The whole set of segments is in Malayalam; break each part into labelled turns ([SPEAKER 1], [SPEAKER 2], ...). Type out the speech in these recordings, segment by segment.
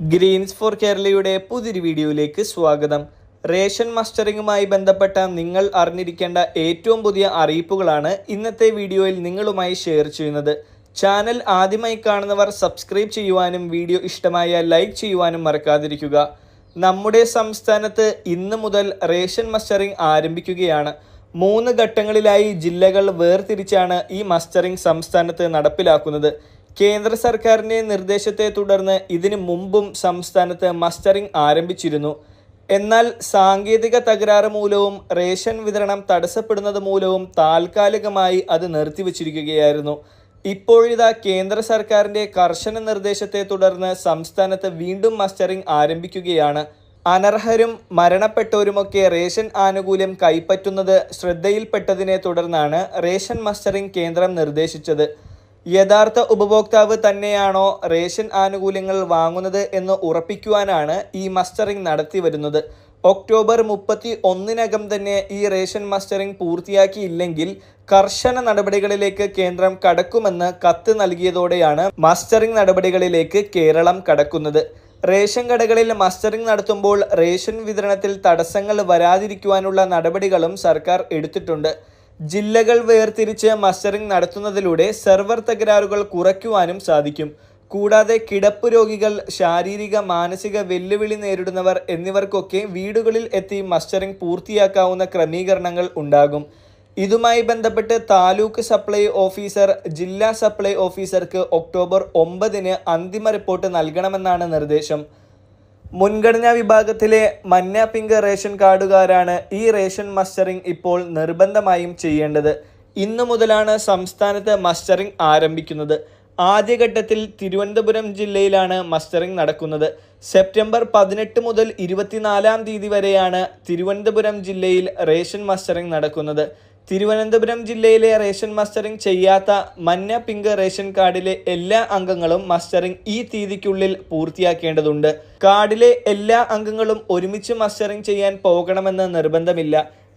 [SPEAKER 1] ഗ്രീൻസ് ഫോർ കേരളയുടെ പുതിയൊരു വീഡിയോയിലേക്ക് സ്വാഗതം. റേഷൻ മസ്റ്ററിങ്ങുമായി ബന്ധപ്പെട്ട നിങ്ങൾ അറിഞ്ഞിരിക്കേണ്ട ഏറ്റവും പുതിയ അറിയിപ്പുകളാണ് ഇന്നത്തെ വീഡിയോയിൽ നിങ്ങളുമായി ഷെയർ ചെയ്യുന്നത്. ചാനൽ ആദ്യമായി കാണുന്നവർ സബ്സ്ക്രൈബ് ചെയ്യുവാനും വീഡിയോ ഇഷ്ടമായ ലൈക്ക് ചെയ്യുവാനും മറക്കാതിരിക്കുക. നമ്മുടെ സംസ്ഥാനത്ത് ഇന്ന് മുതൽ റേഷൻ മസ്റ്ററിംഗ് ആരംഭിക്കുകയാണ്. മൂന്ന് ഘട്ടങ്ങളിലായി ജില്ലകൾ വേർതിരിച്ചാണ് ഈ മസ്റ്ററിംഗ് സംസ്ഥാനത്ത് നടപ്പിലാക്കുന്നത്. കേന്ദ്ര സർക്കാരിന്റെ നിർദ്ദേശത്തെ തുടർന്ന് ഇതിനു മുമ്പും സംസ്ഥാനത്ത് മസ്റ്ററിംഗ് ആരംഭിച്ചിരുന്നു. എന്നാൽ സാങ്കേതിക തകരാറ് മൂലവും റേഷൻ വിതരണം തടസ്സപ്പെടുന്നത് മൂലവും താൽക്കാലികമായി അത് നിർത്തിവച്ചിരിക്കുകയായിരുന്നു. ഇപ്പോഴിതാ കേന്ദ്ര സർക്കാരിന്റെ കർശന നിർദ്ദേശത്തെ തുടർന്ന് സംസ്ഥാനത്ത് വീണ്ടും മസ്റ്ററിംഗ് ആരംഭിക്കുകയാണ്. അനർഹരും മരണപ്പെട്ടവരുമൊക്കെ റേഷൻ ആനുകൂല്യം കൈപ്പറ്റുന്നത് ശ്രദ്ധയിൽപ്പെട്ടതിനെ തുടർന്നാണ് റേഷൻ മസ്റ്ററിംഗ് കേന്ദ്രം നിർദ്ദേശിച്ചത്. യഥാർത്ഥ ഉപഭോക്താവ് തന്നെയാണോ റേഷൻ ആനുകൂല്യങ്ങൾ വാങ്ങുന്നത് എന്ന് ഉറപ്പിക്കുവാനാണ് ഈ മസ്റ്ററിംഗ് നടത്തി വരുന്നത് ഒക്ടോബർ മുപ്പത്തി ഒന്നിനകം തന്നെ ഈ റേഷൻ മസ്റ്ററിംഗ് പൂർത്തിയാക്കിയില്ലെങ്കിൽ കർശന നടപടികളിലേക്ക് കേന്ദ്രം കടക്കുമെന്ന് കത്ത് നൽകിയതോടെയാണ് മസ്റ്ററിംഗ് നടപടികളിലേക്ക് കേരളം കടക്കുന്നത്. റേഷൻ കടകളിൽ മസ്റ്ററിംഗ് നടത്തുമ്പോൾ റേഷൻ വിതരണത്തിൽ തടസ്സങ്ങൾ വരാതിരിക്കുവാനുള്ള നടപടികളും സർക്കാർ എടുത്തിട്ടുണ്ട്. ജില്ലകൾ വേർതിരിച്ച് മസ്റ്ററിംഗ് നടത്തുന്നതിലൂടെ സെർവർ തകരാറുകൾ കുറയ്ക്കുവാനും സാധിക്കും. കൂടാതെ കിടപ്പ് രോഗികൾ ശാരീരിക മാനസിക വെല്ലുവിളി നേരിടുന്നവർ എന്നിവർക്കൊക്കെ വീടുകളിൽ എത്തി മസ്റ്ററിംഗ് പൂർത്തിയാക്കാവുന്ന ക്രമീകരണങ്ങൾ ഉണ്ടാകും. ഇതുമായി ബന്ധപ്പെട്ട് താലൂക്ക് സപ്ലൈ ഓഫീസർ ജില്ലാ സപ്ലൈ ഓഫീസർക്ക് ഒക്ടോബർ ഒമ്പതിന് അന്തിമ റിപ്പോർട്ട് നൽകണമെന്നാണ് നിർദ്ദേശം. മുൻഗണനാ വിഭാഗത്തിലെ മഞ്ഞ പിങ്ക് റേഷൻ കാർഡുകാരാണ് ഈ റേഷൻ മസ്റ്ററിംഗ് ഇപ്പോൾ നിർബന്ധമായും ചെയ്യേണ്ടത്. ഇന്നു മുതലാണ് സംസ്ഥാനത്ത് മസ്റ്ററിംഗ് ആരംഭിക്കുന്നത്. ആദ്യഘട്ടത്തിൽ തിരുവനന്തപുരം ജില്ലയിലാണ് മസ്റ്ററിംഗ് നടക്കുന്നത്. സെപ്റ്റംബർ പതിനെട്ട് മുതൽ ഇരുപത്തിനാലാം തീയതി വരെയാണ് തിരുവനന്തപുരം ജില്ലയിൽ റേഷൻ മസ്റ്ററിംഗ് നടക്കുന്നത്. തിരുവനന്തപുരം ജില്ലയിലെ റേഷൻ മസ്റ്ററിംഗ് ചെയ്യാത്ത മഞ്ഞ പിങ്ക് റേഷൻ കാർഡിലെ എല്ലാ അംഗങ്ങളും മസ്റ്ററിംഗ് ഈ തീയതിക്കുള്ളിൽ പൂർത്തിയാക്കേണ്ടതുണ്ട്. കാർഡിലെ എല്ലാ അംഗങ്ങളും ഒരുമിച്ച് മസ്റ്ററിംഗ് ചെയ്യാൻ പോകണമെന്ന് നിർബന്ധമില്ല.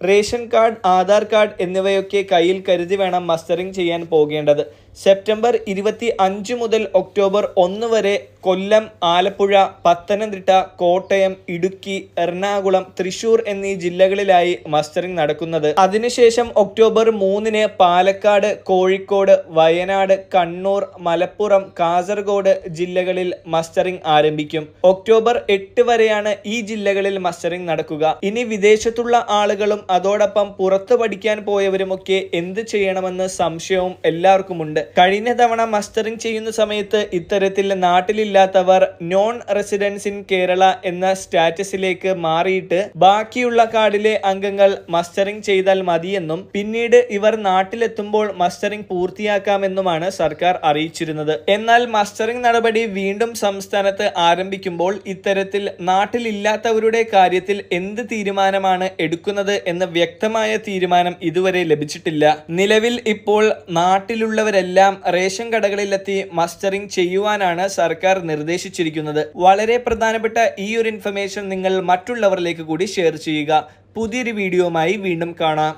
[SPEAKER 1] റേഷൻ കാർഡ് ആധാർ കാർഡ് എന്നിവയൊക്കെ കയ്യിൽ കരുതി വേണം മസ്റ്ററിംഗ് ചെയ്യാൻ പോകേണ്ടത്. സെപ്റ്റംബർ ഇരുപത്തി അഞ്ച് മുതൽ ഒക്ടോബർ ഒന്ന് വരെ കൊല്ലം ആലപ്പുഴ പത്തനംതിട്ട കോട്ടയം ഇടുക്കി എറണാകുളം തൃശൂർ എന്നീ ജില്ലകളിലായി മസ്റ്ററിംഗ് നടക്കുന്നത്. അതിനുശേഷം ഒക്ടോബർ മൂന്നിന് പാലക്കാട് കോഴിക്കോട് വയനാട് കണ്ണൂർ മലപ്പുറം കാസർഗോഡ് ജില്ലകളിൽ മസ്റ്ററിംഗ് ആരംഭിക്കും. ഒക്ടോബർ എട്ട് വരെയാണ് ഈ ജില്ലകളിൽ മസ്റ്ററിംഗ് നടക്കുക. ഇനി വിദേശത്തുള്ള ആളുകളും അതോടൊപ്പം പുറത്തു പഠിക്കാൻ പോയവരുമൊക്കെ എന്ത് ചെയ്യണമെന്ന് സംശയവും എല്ലാവർക്കുമുണ്ട്. കഴിഞ്ഞ തവണ മസ്റ്ററിംഗ് ചെയ്യുന്ന സമയത്ത് ഇത്തരത്തിൽ നാട്ടിലില്ലാത്തവർ നോൺ റെസിഡൻസ് ഇൻ കേരള എന്ന സ്റ്റാറ്റസിലേക്ക് മാറിയിട്ട് ബാക്കിയുള്ള കാർഡിലെ അംഗങ്ങൾ മസ്റ്ററിംഗ് ചെയ്താൽ മതിയെന്നും പിന്നീട് ഇവർ നാട്ടിലെത്തുമ്പോൾ മസ്റ്ററിംഗ് പൂർത്തിയാക്കാമെന്നുമാണ് സർക്കാർ അറിയിച്ചിരുന്നത്. എന്നാൽ മസ്റ്ററിംഗ് നടപടി വീണ്ടും സംസ്ഥാനത്ത് ആരംഭിക്കുമ്പോൾ ഇത്തരത്തിൽ നാട്ടിലില്ലാത്തവരുടെ കാര്യത്തിൽ എന്ത് തീരുമാനമാണ് എടുക്കുന്നത് എന്ന വ്യക്തമായ തീരുമാനം ഇതുവരെ ലഭിച്ചിട്ടില്ല. നിലവിൽ ഇപ്പോൾ നാട്ടിലുള്ളവരെല്ലാം റേഷൻ കടകളിലെത്തി മസ്റ്ററിംഗ് ചെയ്യുവാനാണ് സർക്കാർ നിർദ്ദേശിച്ചിരിക്കുന്നത്. വളരെ പ്രധാനപ്പെട്ട ഈ ഒരു ഇൻഫർമേഷൻ നിങ്ങൾ മറ്റുള്ളവരിലേക്ക് കൂടി ഷെയർ ചെയ്യുക. പുതിയൊരു വീഡിയോയുമായി വീണ്ടും കാണാം.